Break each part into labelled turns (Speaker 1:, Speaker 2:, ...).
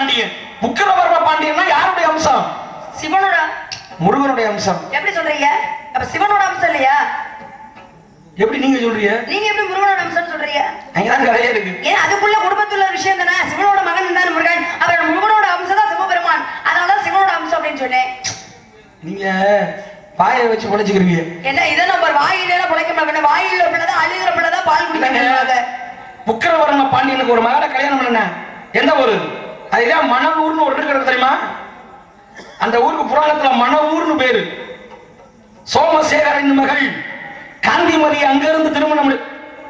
Speaker 1: பாண்டியன். உக்கிரவர்ம பாண்டியன்னா யாருடைய அம்சம்?
Speaker 2: சிவனோட
Speaker 1: முருகனுடைய அம்சம்.
Speaker 2: எப்படி சொல்றீங்க? அப்ப சிவனோட அம்சம் இல்லையா?
Speaker 1: எப்படி நீங்க சொல்றீங்க?
Speaker 2: நீங்க எப்படி முருகனோட அம்சம் சொல்றீங்க?
Speaker 1: அங்கதான் கதையே இருக்கு.
Speaker 2: ஏன் அதுக்குள்ள குடும்பத்துல ஒரு விஷயம் தானே? சிவனோட மகன் தான் முருகன். அவர் முருகனோட அம்சம் தான் சிவபெருமான். அதனாலதான் சிவனோட அம்சம் அப்படின்னு சொன்னேன்.
Speaker 1: நீங்க பாயை வச்சு பொழைச்சுக்கிறீங்க
Speaker 2: என்ன இதை நம்ம வாயில பிழைக்க மாட்டோம் வாயில பிள்ளைதான் அழுகிற பிள்ளைதான் பால் குடிக்கிறாங்க
Speaker 1: உக்கிரவர்ம பாண்டியனுக்கு ஒரு மகளை கல்யாணம் பண்ண எந்த அதுதான் மணவூர்னு ஒரு இருக்கிறது தெரியுமா? அந்த ஊருக்கு புராணத்துல மணவூர்னு பேரு. சோமசேகரின் மகள் காந்திமதி அங்கிருந்து திருமணம்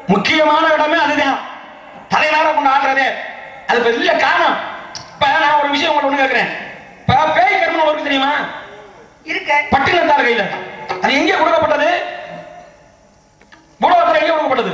Speaker 1: முக்கியமான இடமே அதுதான். தலைநகரம் கொண்டு ஆடுறதே அது பெரிய காரணம். இப்ப நான் ஒரு விஷயம் உங்கள்ட்ட ஒண்ணு கேட்கிறேன் இப்ப பேய் கருமன் ஒருக்கு தெரியுமா?
Speaker 2: இருக்கு.
Speaker 1: பட்டினத்தார் கையில. அது எங்கே கொடுக்கப்பட்டது? பூலோகத்தில் எங்கே கொடுக்கப்பட்டது?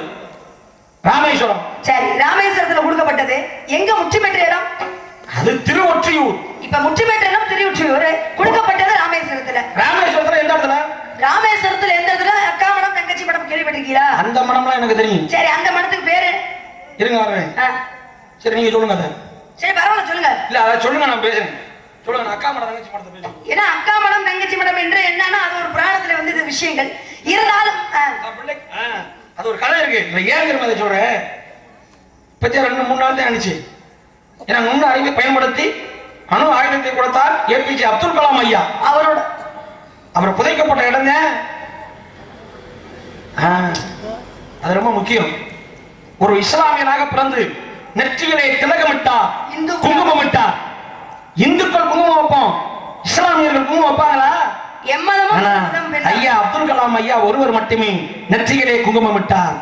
Speaker 1: ராமேஸ்வரம்.
Speaker 2: சரி ராமேஸ்வரத்துல கொடுக்கப்பட்டது. எங்க பெற்ற இடம்?
Speaker 1: அது திருவொற்றியூர்.
Speaker 2: இப்ப முற்றி பெற்ற இடம் திருவுற்றியூர் கொடுக்கப்பட்டது ராமேஸ்வரத்துல.
Speaker 1: ராமேஸ்வரத்துல எந்த இடத்துல?
Speaker 2: ராமேஸ்வரத்துல எந்த இடத்துல? அக்கா மடம் தங்கச்சி மடம் கேள்விப்பட்டிருக்கீங்களா?
Speaker 1: அந்த மடம்லாம் எனக்கு தெரியும்.
Speaker 2: சரி அந்த மடத்துக்கு பேரு?
Speaker 1: இருங்க வர்றேன்
Speaker 2: ஆ,
Speaker 1: சரி நீங்க சொல்லுங்க அதை.
Speaker 2: சரி பரவாயில்ல சொல்லுங்க.
Speaker 1: இல்ல அதை சொல்லுங்க நான் பேசுறேன். சொல்லுங்க அக்கா மடம் தங்கச்சி மடத்தை பேசுறேன்.
Speaker 2: ஏன்னா அக்கா மடம் தங்கச்சி மடம் என்று என்னன்னா அது ஒரு புராணத்துல வந்து இது விஷயங்கள். இருந்தாலும்
Speaker 1: அது ஒரு கதை இருக்கு. ஏன் அதை சொல்றேன்? பத்தியா ரெண்டு மூணு நாள் தான் ஆனிச்சு. ஏன்னா நுண்ண அறிவை பயன்படுத்தி அணு ஆயுதத்தை கொடுத்தார் ஏபிஜே அப்துல் கலாம் ஐயா.
Speaker 2: அவரோட
Speaker 1: அவர் புதைக்கப்பட்ட இடம் அது ரொம்ப முக்கியம். ஒரு இஸ்லாமியனாக பிறந்து நெற்றியிலே திலகமிட்டார்
Speaker 2: இந்து
Speaker 1: குங்குமமிட்டார். இந்துக்கள் குங்குமம் வைப்போம். இஸ்லாமியர்கள் குங்குமம் வைப்பாங்களா. ஐயா அப்துல் கலாம் ஐயா ஒருவர் மட்டுமே நெற்றியிலே குங்குமமிட்டார்.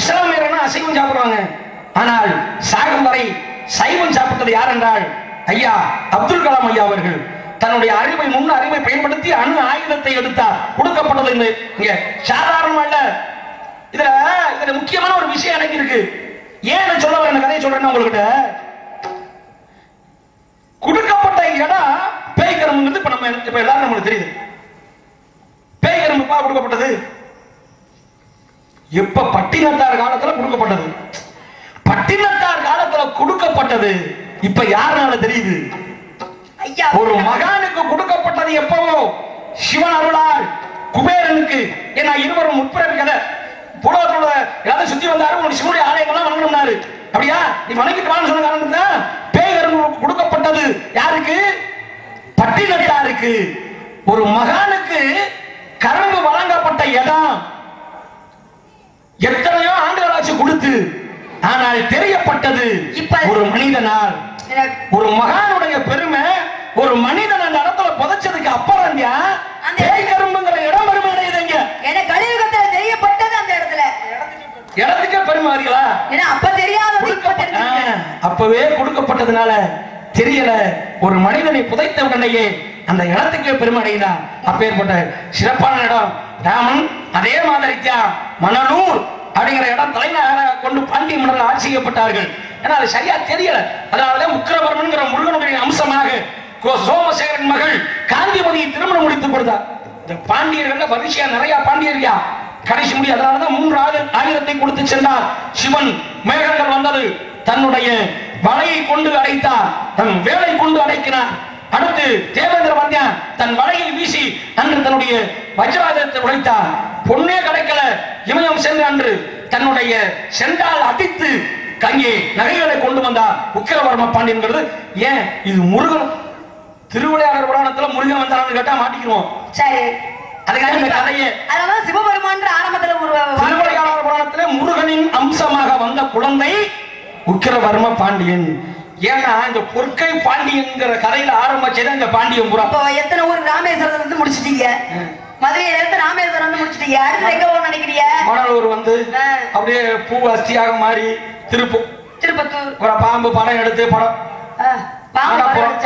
Speaker 1: இஸ்லாமியர்கள் அசைவம் சாப்பிடுவாங்க? ஆனால் சாகும் வரை சைவம் சாப்பிட்டது யார் என்றால் ஐயா அப்துல் கலாம் ஐயா அவர்கள். தன்னுடைய அறிவை முன் அறிவை பயன்படுத்தி அணு ஆயுதத்தை எடுத்தார். கொடுக்கப்பட்டது இங்க சாதாரணம் அல்ல. இதுல இதுல முக்கியமான ஒரு விஷயம் எனக்கு இருக்கு. ஏன் சொல்ல வர கதையை சொல்றேன்னா உங்ககிட்ட கொடுக்கப்பட்ட இடம் பேய் கரும்புங்கிறது இப்ப நம்ம இப்ப எல்லாரும் நம்மளுக்கு தெரியுது. பேய் கரும்புப்பா கொடுக்கப்பட்டது? எப்ப பட்டினத்தார் காலத்துல கொடுக்கப்பட்டது? பட்டினத்தார் காலத்துல கொடுக்கப்பட்டது. இப்ப யாருனால தெரியுது? ஒரு மகானுக்கு கொடுக்கப்பட்டது எப்பவோ? சிவன் அருளால் குபேரனுக்கு. ஏன்னா இருவரும் முற்பிறவி கதை. ஏதாவது சுத்தி வந்தாரு உனக்கு சிவனுடைய ஆலயங்கள்லாம் வணங்கணும்னாரு. அப்படியா? நீ வணங்கிட்டு வான்னு சொன்ன காரணம் தான் பேய்கரன் கொடுக்கப்பட்டது யாருக்கு? பட்டினத்தாருக்கு. ஒரு மகானுக்கு கரும்பு வழங்கப்பட்ட இடம் எத்தனையோ ஆண்டுகளாச்சு கொடுத்து. ஆனால் தெரியப்பட்டது ஒரு மனிதனால் ஒரு மகானுடைய பெருமை ஒரு மனிதன் அந்த இடத்துல புதைச்சதுக்கு அப்புறம்
Speaker 2: அந்த
Speaker 1: கரும்புங்கிற இடம் பெருமை அடையுதுங்க.
Speaker 2: எனக்கு கலியுகத்துல தெரியப்பட்டது அந்த இடத்துல?
Speaker 1: இடத்துக்கே பெருமை அறியலா?
Speaker 2: ஏன்னா அப்ப தெரிஞ்சிருக்கு.
Speaker 1: அப்பவே கொடுக்கப்பட்டதுனால தெரியல. ஒரு மனிதனை புதைத்த உடனேயே அந்த இடத்துக்கே பெருமை அடைகிறார் அப்பேற்பட்ட சிறப்பான இடம். ராமன் அதே மாதிரி மணலூர் அப்படிங்கிற இடம் தலைநகராக கொண்டு பாண்டிய மன்னர்கள் ஆட்சி செய்யப்பட்டார்கள். ஏன்னா அது சரியா தெரியல. அதனாலதான் உக்கிரவர்மன்கிற முருகனுடைய அம்சமாக கோ- சோமசேகரன் மகள் காந்திமதியை திருமணம் முடித்து கொடுத்தார். இந்த பாண்டியர்கள் வரிசையா நிறைய பாண்டியர்யா கடைசி முடி அதனாலதான் மூன்று ஆயிர- ஆயிரத்தை கொடுத்து சென்றார். சிவன் மேகங்கள் வந்தது. தன்னுடைய வலையை கொண்டு அடைத்தார். தன் வேலை கொண்டு அடைக்கிறார். அடுத்து தேவேந்திர வந்தியான் தன் வலையை வீசி அன்று தன்னுடைய வஜ்ராயுதத்தை உடைத்தார். பொன்னே கிடைக்கல இமயம் சென்று அன்று தன்னுடைய செண்டால் அடித்து கங்கே நகைகளை கொண்டு வந்தார். உக்கிரவர்ம பாண்டியன்கிறது ஏன்? இது முருகன். திருவிளையாடல் புராணத்துல முருகன் வந்தான்னு கேட்டா மாட்டிக்கிறோம்
Speaker 2: சரி.
Speaker 1: திருவிளையாடல் புராணத்திலே முருகனின் அம்சமாக வந்த குழந்தை உக்கிரவர்ம பாண்டியன். ஏன்னா இந்த பொற்கை பாண்டியன்கிற கதையில ஆரம்பிச்சது இந்த பாண்டியன் புறம்.
Speaker 2: இப்போ எத்தனை ஊர் ராமேஸ்வரத்துல இருந்து முடிச்சிட்டீங்க? மதுரையில இருந்து ராமேஸ்வரம் வந்து முடிச்சிட்டீங்க. அடுத்து எங்க போகணும்னு நினைக்கிறீங்க?
Speaker 1: மணலூர் வந்து. அப்படியே பூ அஸ்தியாக மாறி திருப்பு
Speaker 2: திருப்பத்தூர்.
Speaker 1: பாம்பு படம் எடுத்து படம்.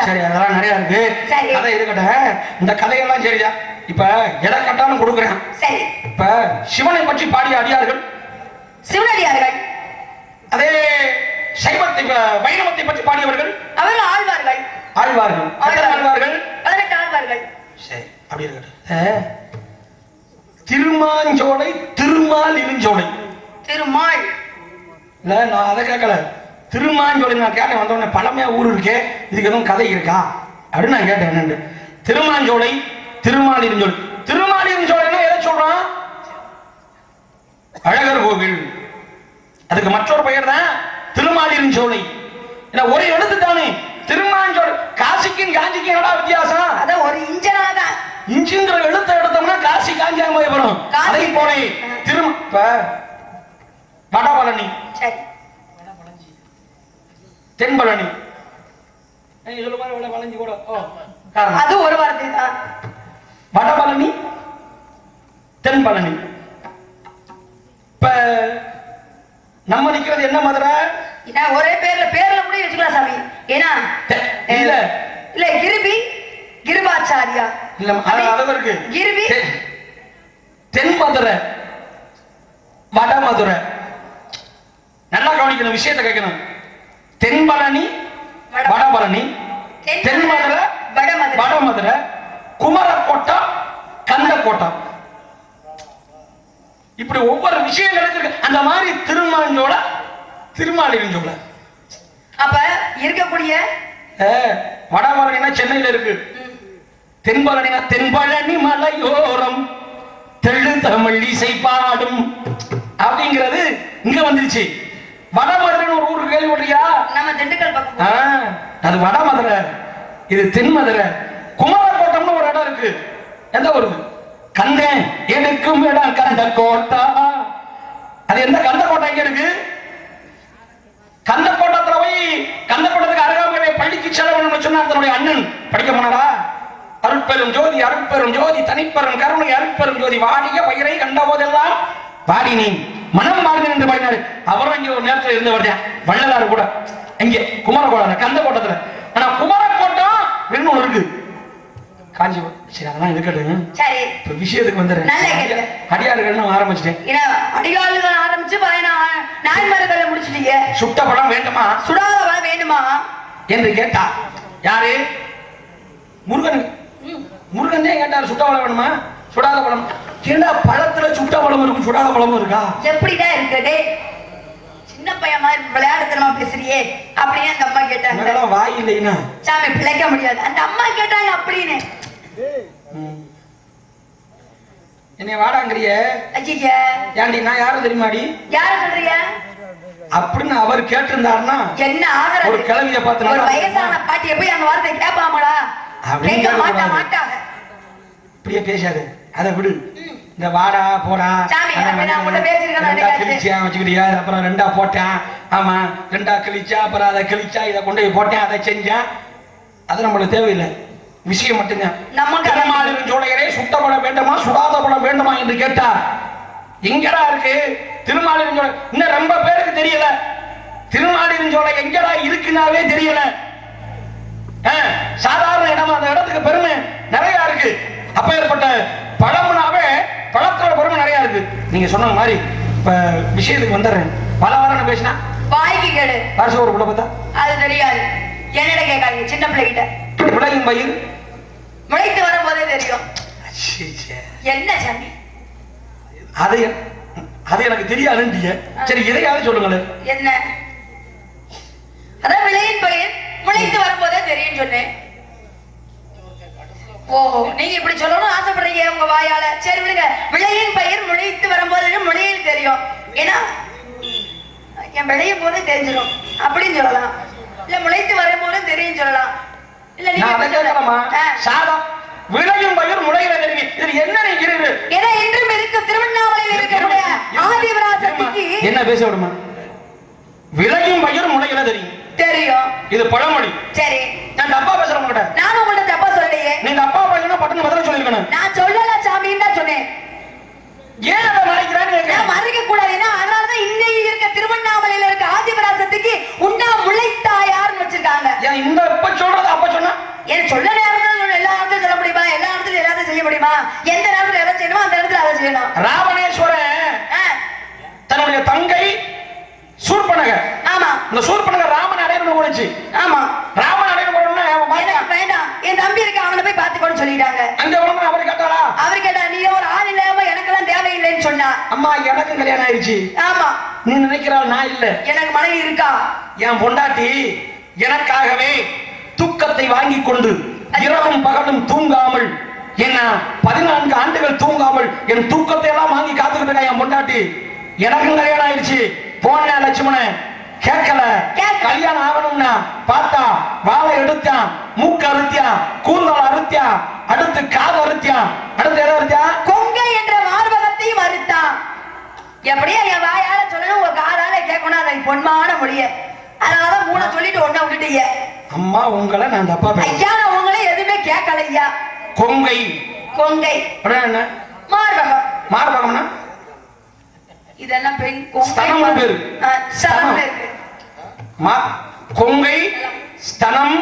Speaker 1: சரி அதெல்லாம் நிறைய இருக்கு.
Speaker 2: சரி.
Speaker 1: கதை இருக்கட்டும் இந்த கதையெல்லாம் சரியா? இப்ப எதை கட்டாலும் கொடுக்குறேன்.
Speaker 2: சரி.
Speaker 1: இப்ப சிவனை பற்றி பாடிய அடியார்கள்.
Speaker 2: சிவனடியார்கள்.
Speaker 1: அதே சைவத்தை வைணவத்தை பற்றி பாடியவர்கள்?
Speaker 2: அவர்கள் ஆழ்வார்கள்.
Speaker 1: ஆழ்வார்கள். ஆழ்வார்கள்.
Speaker 2: பதினெட்டு ஆழ்வார்கள்.
Speaker 1: சரி அப்படி இருக்கட்டும். திருமாஞ்சோலை திருமால் இருஞ்சோலை.
Speaker 2: திருமால்.
Speaker 1: இல்ல நான் அதை கேட்கல. திருமாஞ்சோலை நான் கேட்டேன் வந்த உடனே பழமையா ஊர் இருக்கே இதுக்கு எதுவும் கதை இருக்கா? அப்படின்னு நான் கேட்டேன் என்னண்டு திருமாஞ்சோலை திருமாலிருஞ்சோலை திருமாலிருஞ்சோலைன்னா எதை சொல்றான்? அழகர் கோவில். அதுக்கு மற்றொரு பெயர் தான் திருமாலிருஞ்சோலை ஏன்னா ஒரே எழுத்து தானே. திருமாஞ்சோலை காசிக்கும் காஞ்சிக்கும் என்னடா வித்தியாசம்?
Speaker 2: அதான் ஒரு இன்ஜனா தான்
Speaker 1: இஞ்சுங்கிற எழுத்தை எடுத்தோம்னா காசி காஞ்சாம போயிடும்.
Speaker 2: காசி.
Speaker 1: அதை போனே. திரும் வடபழனி. தென்பழனி. வளைஞ்சு கூட.
Speaker 2: அது ஒரு வார்த்தை தான்
Speaker 1: வடபழனி தென்பழனி. இப்ப நம்ம நிக்கிறது என்ன மதுரை?
Speaker 2: ஏன்னா ஒரே பேர்ல பேர்ல கூட வச்சுக்கலாம் சாமி. ஏன்னா
Speaker 1: இல்ல.
Speaker 2: இல்ல கிருபி கிருபாச்சாரியா.
Speaker 1: இல்ல அளவு இருக்கு.
Speaker 2: கிருபி
Speaker 1: தென் மதுரை வட மதுரை நல்லா கவனிக்கணும் விஷயத்தை கேட்கணும். தென்பழனி
Speaker 2: வட-
Speaker 1: வடபழனி.
Speaker 2: தென்
Speaker 1: தென் மதுரை
Speaker 2: வடமதுரை.
Speaker 1: வட மதுரை குமரக்கோட்டம் கந்தக்கோட்டம் இப்படி ஒவ்வொரு விஷயங்களுக்கு இருக்கு. அந்த மாதிரி திருமாஞ்சோல திருமாலிருஞ்சோல
Speaker 2: அப்ப இருக்கக்கூடிய
Speaker 1: வடபழனினா சென்னையில இருக்கு. தென்பழனினா தென்பழனி மலையோரம். தெள்ளு தமிழ் இசை பாடும். அப்படிங்கிறது இங்க வந்துருச்சு. வடமதுரைன்னு ஒரு ஊருக்கு கேள்விப்பட்டியா
Speaker 2: நம்ம திண்டுக்கல் பக்கம்
Speaker 1: அது வடமதுரை. இது தென்மதுரை. குமரக்கோட்டம்னு ஒரு இடம் இருக்கு. எந்த ஊருக்கு கந்தேன் எடுக்கும் இடம் கந்த கோட்டா அது எந்த கந்த கோட்டை எங்க இருக்கு கந்த கோட்டத்துல போய் கந்த கோட்டத்துக்கு அருகாமையிலே பள்ளிக்கு செலவணும் சொன்னா தன்னுடைய அண்ணன் படிக்க போனாரா அருட்பெரும் ஜோதி அருட்பெரும் ஜோதி தனிப்பெரும் கருணை அருட்பெரும் ஜோதி வாடிய பயிரை கண்ட போதெல்லாம் பாடினேன் மனம் பாடினேன் என்று பாடினாரு. அவரும் இங்க ஒரு நேரத்துல இருந்தவர் தான் வள்ளலார் கூட. இங்க குமரகோட்டம் கந்த கோட்டத்துல. ஆனா குமரக்கோட்டம் இன்னும் இருக்கு. காஞ்சிபுரம் சரி அதெல்லாம் இருக்கட்டும்.
Speaker 2: சரி.
Speaker 1: இப்ப விஷயத்துக்கு வந்துடுறேன். அடியார்கள் ஆரம்பிச்சிட்டேன்.
Speaker 2: அடிகாலுகள் ஆரம்பிச்சு பதினா நாய்மரங்களை முடிச்சிட்டீங்க.
Speaker 1: சுட்ட படம் வேண்டுமா?
Speaker 2: சுடாத வேண்டுமா?
Speaker 1: என்று கேட்டார் யாரு? முருகன் முருகன் தான் கேட்டார் சுட்ட பழம் வேணுமா? சுடாத பழம். ஏண்டா பழத்துல சுட்ட பழம் இருக்கும் சுடாத பழமும் இருக்கா?
Speaker 2: எப்படிதான் இருக்கு டேய் சின்ன பையன் மாதிரி விளையாடுத்தனமா பேசுறியே அப்படின்னு அந்த அம்மா கேட்டாங்க.
Speaker 1: வாய் இல்லைன்னா
Speaker 2: சாமி பிழைக்க முடியாது. அந்த அம்மா கேட்டாங்க அப்படின்னு.
Speaker 1: என்னை வாடாங்கிறிய?
Speaker 2: ஐயா
Speaker 1: ஏண்டி நான் யாரும் தெரியுமாடி?
Speaker 2: யார சொல்றீங்க
Speaker 1: அப்படின்னு அவர் கேட்டிருந்தாருன்னா
Speaker 2: என்ன
Speaker 1: ஒரு
Speaker 2: ஆகிறது
Speaker 1: கிழவிய பார்த்து
Speaker 2: ஒரு வயசான பாட்டியை போய் அந்த வார்த்தை கேட்பாங்களா
Speaker 1: இப்படியே பேசாது. அதை விடு. இந்த வாடா போடா. கிழிச்சியா வச்சுக்கிட்டியா? அப்புறம் ரெண்டா போட்டேன் ஆமா ரெண்டா கிழிச்சா அப்புறம் அதை கிழிச்சா இதை கொண்டு போய் போட்டேன் அதை செஞ்சேன் அது நம்மளுக்கு தேவையில்லை. விஷயம் மட்டும்தான்.
Speaker 2: நமக்கு
Speaker 1: திருமாலின் சோழையரே சுட்ட படம் வேண்டுமா சுடாத படம் வேண்டுமா என்று கேட்டார் எங்கடா இருக்கு? திருமாலின் சோலை இன்னும் ரொம்ப பேருக்கு தெரியல. திருமாலின் சோலை எங்கடா இருக்குன்னாவே தெரியல. சாதாரண இடம் அந்த இடத்துக்கு பெருமை நிறைய இருக்கு. அப்ப ஏற்பட்ட பழம்னாவே பழத்தோட பெருமை நிறைய இருக்கு. நீங்க சொன்ன மாதிரி இப்ப விஷயத்துக்கு வந்துடுறேன். பல வாரம் பேசினா?
Speaker 2: வாய்க்கு கேடு
Speaker 1: வருஷம் ஒரு பிள்ளை பார்த்தா?
Speaker 2: அது தெரியாது. என்னிட கேட்காதீங்க சின்ன பிள்ளைகிட்ட.
Speaker 1: விளையும் பயிர்?
Speaker 2: முளைத்து வரும்போதே தெரியும். என்ன சாமி?
Speaker 1: அது அது எனக்கு தெரியாதுன்றிய. சரி இதையாவது சொல்லுங்களேன்.
Speaker 2: என்ன? அதான் விளையின் பயிர். முளைத்து வரும்போதே தெரியும் சொன்னேன். ஓ நீங்க இப்படி சொல்லணும்னு ஆசைப்படுறீங்க உங்க வாயால? சரி விடுங்க. விளையின் பயிர் முளைத்து வரும்போது முளையில் தெரியும். ஏன்னா என் விளையும் போது தெரிஞ்சிடும். அப்படின்னு சொல்லலாம். இல்ல முளைத்து வரும்போது தெரியும் சொல்லலாம். இல்ல நீங்க.
Speaker 1: சாதம் விளையும் பயிர் முளையில தெரிவி இது என்ன நீங்க
Speaker 2: ஏன்னா இன்றும் இருக்க திருவண்ணாமலையில் இருக்கக்கூடிய ஆதிவராசத்துக்கு
Speaker 1: என்ன பேச விடுமா? விளையும் பயிர் முளையில தெரியும்.
Speaker 2: தெரியும்.
Speaker 1: இது பழமொழி.
Speaker 2: சரி.
Speaker 1: நான் தப்பா பேசுறேன் உங்ககிட்ட.
Speaker 2: நானும் உங்கள்ட்ட தப்பா சொல்லலையே.
Speaker 1: நீங்க அப்பா பையனா பட்டுன்னு பதில சொல்லிருக்கணும்
Speaker 2: நான் சொல்லல சாமின்னு தான் சொன்னேன்?
Speaker 1: ஏன் அதை மறைக்கிறான்னு
Speaker 2: நான். மறைக்க கூடாது ஏன்னா அதனாலதான் இன்னைக்கு இருக்க திருவண்ணாமலையில இருக்க ஆதிபராசத்துக்கு உண்ணா முளைத்தாயார்னு வச்சிருக்காங்க.
Speaker 1: இந்த இப்ப சொல்றது அப்ப சொன்னா?
Speaker 2: ஏன் சொல்ல சொல்ல- எல்லா நேரத்திலும் சொல்ல முடியுமா? எல்லா நேரத்திலும் எல்லாத்தையும் செய்ய முடியுமா? எந்த நேரத்துல எதை செய்யணுமோ அந்த நேரத்துல அதை செய்யணும்
Speaker 1: ராவணேஸ்வரன் தன்னுடைய தங்கை சூர்பனக
Speaker 2: ஆமா.
Speaker 1: இந்த சூர்பனக ராமன் அடையணும் போனுச்சு
Speaker 2: ஆமா.
Speaker 1: ராமன் அடையணும்
Speaker 2: எனக்கு வேண்டாம் என் தம்பி இருக்க அவனை போய் பாத்துக்கோன்னு சொல்லிட்டாங்க.
Speaker 1: அங்க வரணும் அவர் கேட்டாரா?
Speaker 2: அவர் கேட்டா நீ ஒரு ஆள் இல்லாம எனக்கெல்லாம் தேவையில்லைன்னு சொன்னா.
Speaker 1: அம்மா எனக்கும் கல்யாணம் ஆயிடுச்சு
Speaker 2: ஆமா.
Speaker 1: நீ நினைக்கிறாள் நான் இல்ல.
Speaker 2: எனக்கு மனைவி இருக்கா?
Speaker 1: என் பொண்டாட்டி எனக்காகவே தூக்கத்தை வாங்கி கொண்டு இரவும் பகலும் தூங்காமல் என்ன பதினான்கு ஆண்டுகள் தூங்காமல் என் தூக்கத்தை எல்லாம் வாங்கி காத்துக்கிட்டு என் பொண்டாட்டி? எனக்கும் கல்யாணம் ஆயிடுச்சு போன லட்சுமணன் கேட்கல. கல்யாணம் ஆகணும்னா பார்த்தா வாழை எடுத்தான் மூக்கு அறுத்தியான் கூந்தல் அறுத்தியான் அடுத்து காது அறுத்தியான் அடுத்து எதை அறுத்தியான்
Speaker 2: கொங்கை என்ற மார்பகத்தையும் மறுத்தான் எப்படியா என் வாயால சொல்லணும்? உங்க காதால கேட்கணும். அதை பொன்மான மொழிய. அதனாலதான் மூணை சொல்லிட்டு ஒண்ணா விட்டுட்டீங்க
Speaker 1: அம்மா உங்களை நான் தப்பா
Speaker 2: ஐயா நான் உங்களே எதுவுமே கேட்கல ஐயா
Speaker 1: கொங்கை.
Speaker 2: கொங்கை மார்பகம்.
Speaker 1: மார்பகம்னா?
Speaker 2: இதெல்லாம் பெண் கொங்கை
Speaker 1: ஸ்தனம்னு பேரு.
Speaker 2: ஆ, ஸ்தனம்னு இருக்கு.
Speaker 1: மா கொங்கை ஸ்தனம்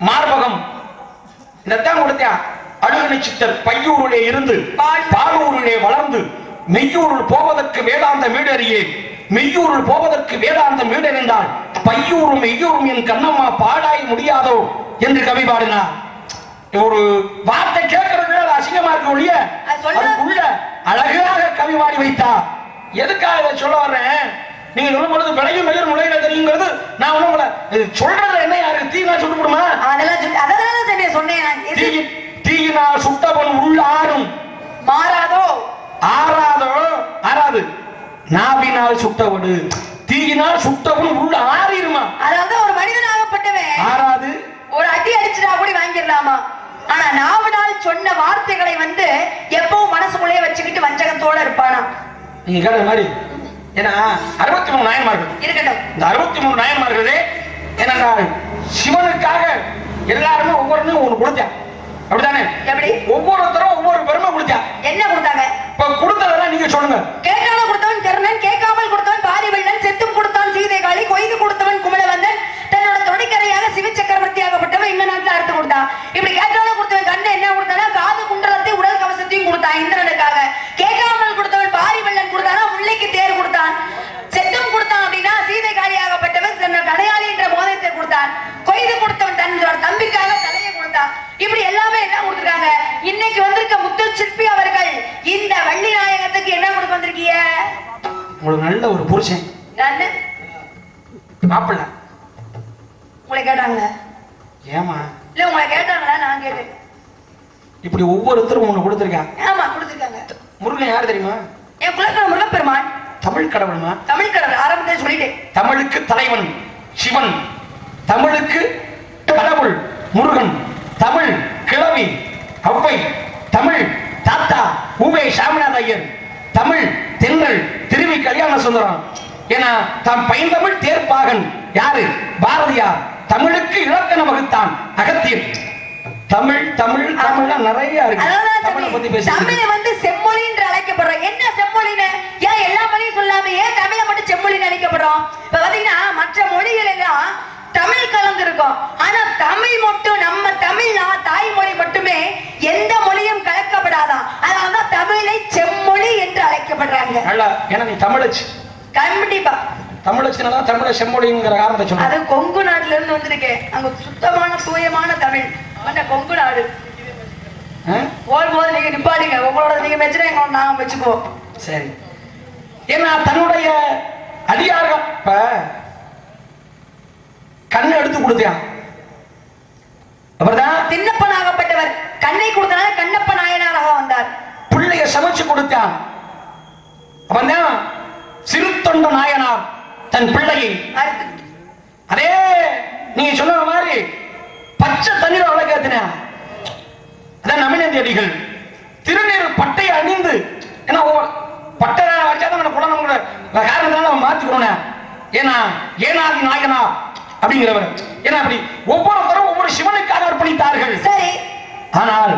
Speaker 1: மார்பகம். இதைத்தான் கொடுத்தியா அழுகணி சித்தர் பையூரிலே இருந்து
Speaker 2: பால்.
Speaker 1: பாலூரிலே வளர்ந்து மெய்யூரில் போவதற்கு வேதாந்த மீடறியே மெய்யூரில் போவதற்கு வேதாந்த மீடறிந்தால் பையூரும் மெய்யூரும் என் கண்ணம்மா பாடாய் முடியாதோ என்று கவி பாடினார். ஒரு வார்த்தை கேட்கறது அசிங்கமா இருக்க ஒழிய அதுக்குள்ள அழகாக கவி பாடி வைத்தார். எதுக்காக இதை சொல்ல வர்றேன் நீங்க சொல்லும் பொழுது விளையும் பெயர் முளையில தெரியுங்கிறது நான் ஒண்ணும் உங்களை சொல்றது என்ன யாருக்கு? தீனா சுட்டு விடுமா
Speaker 2: அதெல்லாம் சொல்லி அதனால தான் சொன்னேன் நான்.
Speaker 1: தீ தீயினால் சுட்டவன் உள்ள ஆறும்.
Speaker 2: மாறாதோ?
Speaker 1: ஆறாதோ? ஆறாது. நாவினால் சுட்டவடு தீயினால் சுட்டவன் உள்ள ஆறிருமா?
Speaker 2: அதாவது ஒரு மனிதனாகப்பட்டவன்
Speaker 1: ஆறாது.
Speaker 2: ஒரு அடி அடிச்சுட்டா கூட வாங்கிடலாமா? ஆனா நாவனால் சொன்ன வார்த்தைகளை வந்து எப்பவும் மனசுக்குள்ளேயே வச்சுக்கிட்டு வஞ்சகத்தோட இருப்பானா?
Speaker 1: நீங்க கேட்ட மாதிரி. ஏன்னா அறுபத்தி மூணு நாயன்மார்கள்.
Speaker 2: இருக்கட்டும்.
Speaker 1: இந்த அறுபத்தி மூணு நாயன்மார்களே என்னென்றால் சிவனுக்காக எல்லாருமே ஒவ்வொருமே ஒண்ணு கொடுத்தேன் அப்படிதானே
Speaker 2: எப்படி?
Speaker 1: ஒவ்வொருத்தரும் ஒவ்வொரு பெருமை கொடுத்தேன்
Speaker 2: என்ன கொடுத்தாங்க?
Speaker 1: இப்ப கொடுத்ததெல்லாம் நீங்க சொல்லுங்க.
Speaker 2: கேட்டாலும் கொடுத்தவன் கர்ணன் கேட்காமல் கொடுத்தவன் பாரிவள்ளன் செத்தும் கொடுத்தான் சீதை காளி கொய்து கொடுத்தவன் குமலவந்தன் தன்னோட தொடைக்கரையாக சிவ சக்கரவர்த்தி ஆகப்பட்டவன் இந்த நாட்டுல அறுத்து கொடுத்தான் இப்படி கேட்டாலும் கொடுத்தவன் கண்ணு என்ன கொடுத்தானா காது குண்டலத்தை உடல் கவசத்தையும் கொடுத்தான் இந்திரனுக்காக கேட்காமல் கொடுத்தவன் பாரிவள்ளன் கொடுத்தானா முல்லைக்கு தேர் கொடுத்தான் செத்தும் கொடுத்தான் அப்படின்னா சீதை காளியாகப்பட்டவன் தன்னோட கடையாளி என்ற மோதத்தை கொடுத்தான் கொய்து கொடுத்தவன் தன்னோட தம்பிக்காக தலையை கொடுத்தான். இப்படி எல்லாமே என்ன கொடுத்துருக்காங்க? இன்னைக்கு வந்திருக்க முத்து சிற்பி அவர்கள் இந்த வள்ளி நாயகத்துக்கு என்ன கொடுக்க வந்திருக்கீங்க?
Speaker 1: உங்களுக்கு நல்ல ஒரு புருஷன். மாப்பிள்ள.
Speaker 2: உங்களை கேட்டாங்க
Speaker 1: ஏமா
Speaker 2: இல்ல உங்களை கேட்டாங்களா? நான் கேட்டேன்.
Speaker 1: இப்படி ஒவ்வொருத்தரும் ஒண்ணு கொடுத்துருக்கான்
Speaker 2: ஆமா கொடுத்துருக்காங்க.
Speaker 1: முருகன் யார் தெரியுமா?
Speaker 2: என் குலக்கண முருகப்பெருமான்.
Speaker 1: தமிழ் கடவுள்மா?
Speaker 2: தமிழ் கடவுள் ஆரம்பத்தில் சொல்லிட்டேன்.
Speaker 1: தமிழுக்கு தலைவன் சிவன். தமிழுக்கு கடவுள் முருகன் தமிழ் கிழவி ஔவை தமிழ் தாத்தா ஊவே சாமிநாத ஐயர் தமிழ் தென்றல் திருவி கல்யாண சுந்தரம். ஏன்னா தாம் பைந்தமிழ் தேர்ப்பாகன் யாரு? பாரதியார். தமிழுக்கு இலக்கண வகுத்தான் அகத்தியர். தமிழ் தமிழ் தமிழ்னா நிறைய இருக்கு. தமிழை
Speaker 2: தமிழ் வந்து செம்மொழி என்று அழைக்கப்படுறோம். என்ன செம்மொழின்னு? ஏன் எல்லா மொழியும் சொல்லாம ஏன் தமிழை மட்டும் செம்மொழின்னு அழைக்கப்படுறோம்? இப்ப பாத்தீங்கன்னா மற்ற மொழிகள் எல்லாம் தமிழ் கலந்து இருக்கும். ஆனா தமிழ் மட்டும் நம்ம தமிழ் நா- தாய்மொழி மட்டுமே எந்த மொழியும் கலக்கப்படாதான். அதனாலதான் தமிழை செம்மொழி என்று அழைக்கப்படுறாங்க.
Speaker 1: நல்லா ஏன்னா நீ தமிழச்சு.
Speaker 2: கண்டிப்பா.
Speaker 1: தமிழச்சுனா தமிழ செம்மொழிங்கிற காரணத்தை சொன்ன
Speaker 2: அது கொங்கு நாட்டுல இருந்து வந்திருக்கேன் அங்க சுத்தமான தூயமான தமிழ். அந்த கொங்கு நாடு. போகும்போது நீங்க நிப்பாடுங்க உங்களோட நீங்க மெச்சுனா எங்களோட நாங்க மெச்சுக்குவோம்.
Speaker 1: சரி. ஏன்னா தன்னுடைய அதிகாரம் இப்ப கண்ணை எடுத்து கொடுத்தியான் அவர்தான்
Speaker 2: தின்னப்பனாகப்பட்டவர் கண்ணை கொடுத்தனால கண்ணப்ப நாயனாராக வந்தார்.
Speaker 1: பிள்ளைய சமைச்சு கொடுத்தான். அவன் தான் சிறு தொண்ட நாயனார் தன் பிள்ளையை. அதே நீங்க சொன்ன மாதிரி பச்சை தண்ணீர் வழக்கத்தினான் அதான் நமினந்தி அடிகள் திருநீர் பட்டை அணிந்து ஏன்னா பட்டை வச்சாதான் குழந்தைங்களோட காரணத்தினால அவன் மாத்திக்கணும் ஏன்னா ஏனாதி நாயனா அப்படிங்கிறவர். ஏன்னா அப்படி ஒவ்வொருத்தரும் ஒவ்வொரு சிவனுக்காக அர்ப்பணித்தார்கள்.
Speaker 2: சரி.
Speaker 1: ஆனால்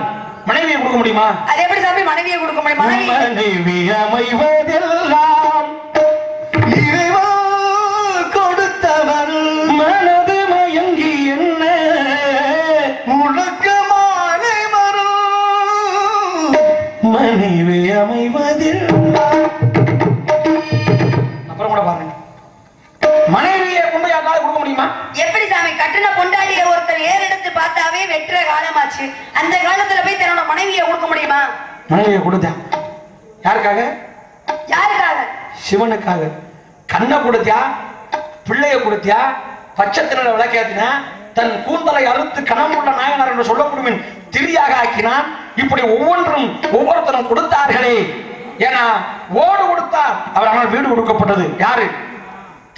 Speaker 1: மனைவியை கொடுக்க முடியுமா?
Speaker 2: அது எப்படி சாமி? மனைவியை கொடுக்க முடியும்? மனைவி.
Speaker 1: அமைவதெல்லாம்
Speaker 3: இறைவா கொடுத்தவர்
Speaker 1: மனது மயங்கி என்ன?
Speaker 3: முழக்கமாலை வரும்
Speaker 1: மனைவி அமைவதில்
Speaker 2: காலமாச்சு அந்த காலத்துல போய் தன்னோட மனைவியை கொடுக்க முடியுமா?
Speaker 1: மனைவியை கொடுத்தேன் யாருக்காக?
Speaker 2: யாருக்காக?
Speaker 1: சிவனுக்காக. கண்ணை கொடுத்தியா பிள்ளைய கொடுத்தியா பச்சத்தின விளக்கேத்தினா? தன் கூந்தலை அறுத்து கணமுள்ள நாயனார் என்று சொல்லக்கூடிய திரியாக ஆக்கினான். இப்படி ஒவ்வொன்றும் ஒவ்வொருத்தரும் கொடுத்தார்களே. ஏன்னா ஓடு கொடுத்தார். அவர் ஆனால் வீடு கொடுக்கப்பட்டது. யாரு?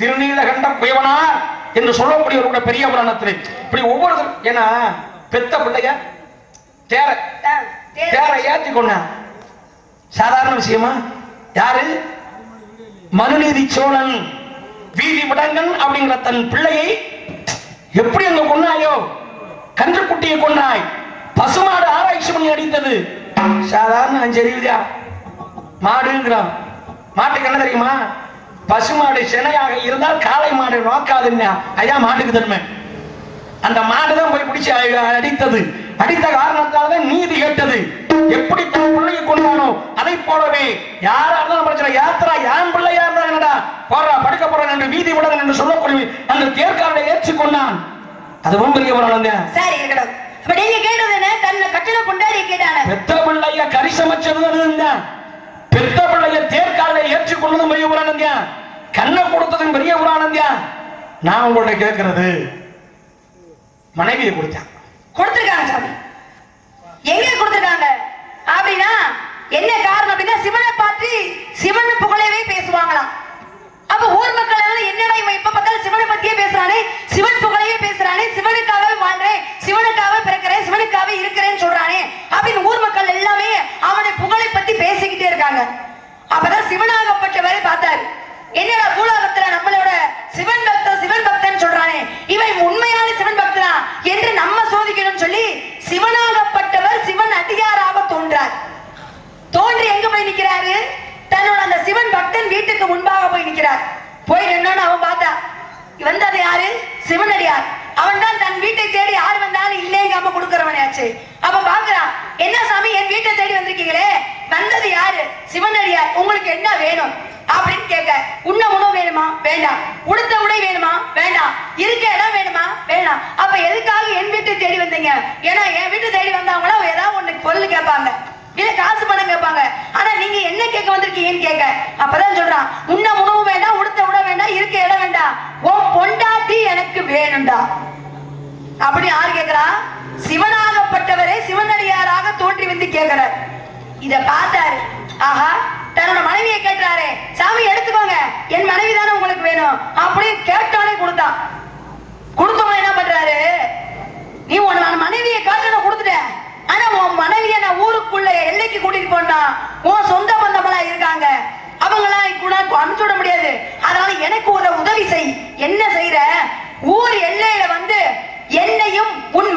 Speaker 1: திருநீலகண்ட குயவனார் என்று சொல்லக்கூடியவருடைய பெரிய புராணத்தில். இப்படி ஒவ்வொருத்தரும் ஏன்னா பெத்த பிள்ளைய தேர
Speaker 2: ஆ,
Speaker 1: ஏத்தி கொண்டான் சாதாரண விஷயமா? யாரு? மனுநீதி சோழன் வீதி விடங்கன் அப்படிங்கிற தன் பிள்ளையை எப்படி அங்க கொண்டாயோ கன்றுக்குட்டியை கொண்டாய் பசுமாடு ஆராய்ச்சி பண்ணி அடித்தது. சாதாரண அஞ்சறிவுதா மாடுங்கிறான். மாட்டுக்கு என்ன தெரியுமா? பசுமாடு சினையாக இருந்தால் காளை மாடு நோக்காதுன்னா அதான் மாட்டுக்கு தன்மை. அந்த மாடு தான் போய் பிடிச்சி அடித்தது. அடித்த காரணத்தால தான் நீதி கேட்டது. எப்படி தன் பிள்ளையை கொண்டானோ அதை போலவே யாரா இருந்தாலும் பிரச்சனை. யாத்திரா யான் பிள்ளையா இருந்தா என்னடா? போறா படுக்க போறான் என்று வீதி விடங்கள் என்று சொல்லக்கூடிய அந்த தேர்காரனை ஏற்றி கொண்டான். அதுவும் பெரிய தான்
Speaker 2: சரி இருக்கட்டும். இப்ப நீங்க கேட்டது என்ன? தன்னை கட்டின பொண்டாடி கேட்டான
Speaker 1: பெத்த பிள்ளைய கறி சமைச்சது பெத்த பிள்ளைய தேர்காலை ஏற்றி கொண்டதும் பெரிய தான் கண்ணை கொடுத்ததும் பெரிய தான் நான் உங்கள்ட்ட கேட்கிறது மனைவியை கொடுத்தேன்.
Speaker 2: கொடுத்திருக்காங்க சாமி. எங்க கொடுத்திருக்காங்க? அப்படின்னா என்ன காரணம் அப்படின்னா சிவனை பார்த்து சிவன் புகழவே பேசுவாங்களாம். அப்ப ஊர் மக்கள் எல்லாம் என்னடா இவன் எப்ப பார்த்தாலும் சிவனை பத்தியே பேசுறானே? சிவன் புகழையே பேசுறானே? சிவனுக்காகவே வாழ்றேன். சிவனுக்காகவே பிறக்கிறேன். சிவனுக்காகவே இருக்கிறேன்னு சொல்றானே? அப்படின்னு ஊர் மக்கள் எல்லாமே அவனை புகழை பத்தி பேசிக்கிட்டே இருக்காங்க. அப்பதான் சிவனாகப்பட்டவரை பார்த்தாரு. என்னடா பூலோகத்துல நம்மளோட சிவன் பக்தன் சிவன் பக்தன் சொல்றானே? இவன் உண்மையான சிவன் பக்தனா? என்று நம்ம சோதிக்கணும்னு சொல்லி சிவனாகப்பட்டவர் சிவன் அதிகாராக தோன்றார். தோன்றி எங்க போய் நிக்கிறாரு? தன்னோட அந்த சிவன் பக்தன் வீட்டுக்கு முன்பாக போய் நிக்கிறார். போய் நின்னோன்னு அவன் பார்த்தா வந்தது யாரு? சிவனடியார். அவன் தான் தன் வீட்டை தேடி யார் வந்தாலும் இல்லைங்காம கொடுக்கறவனாச்சு. அப்ப பாக்குறான் என்ன சாமி என் வீட்டை தேடி வந்திருக்கீங்களே? வந்தது யாரு? சிவனடியார் உங்களுக்கு என்ன வேணும்? அப்படின்னு கேட்க உண்ண உணவு வேணுமா? வேண்டாம். உடுத்த உடை வேணுமா? வேண்டாம். இருக்க இடம் வேணுமா? வேண்டாம். அப்ப எதுக்காக என் வீட்டை தேடி வந்தீங்க? ஏன்னா என் வீட்டை தேடி வந்தவங்கள ஏதாவது ஒண்ணு பொருள் கேட்பாங்க. இல்ல காசு பணம் கேட்பாங்க. ஆனா நீங்க என்ன கேட்க வந்திருக்கீங்கன்னு கேட்க அப்பதான் சொல்றான் உண்ண உணவு வேண்டாம் உடுத்த உட வேண்டாம் இருக்க இடம் வேண்டாம். உன் பொண்டாட்டி வேணும்டா அப்படி யார் கேட்கிறா சிவனாகப்பட்டவரே சிவனடியாராக தோன்றி வந்து கேட்கிறார் இத பார்த்தாரு. ஆஹா தன்னோட மனைவியை கேட்டாரு சாமி எடுத்துக்கோங்க. என் மனைவி தானே உங்களுக்கு வேணும். அப்படி கேட்டானே கொடுத்தான். கொடுத்தவங்க என்ன பண்றாரு? நீ உன்னோட மனைவியை காட்டணும் கொடுத்துட்டேன் ஆனா உன் மனைவியை நான் ஊருக்குள்ள எல்லைக்கு கூட்டிட்டு போனா உன் சொந்த பந்தமெல்லாம் இருக்காங்க. அவங்களாம் கூட அனுப்பிச்சு விட முடியாது. அதனால எனக்கு ஒரு உதவி செய். என்ன செய்யற ஊர் எல்லையில வந்து என்னையும் உன்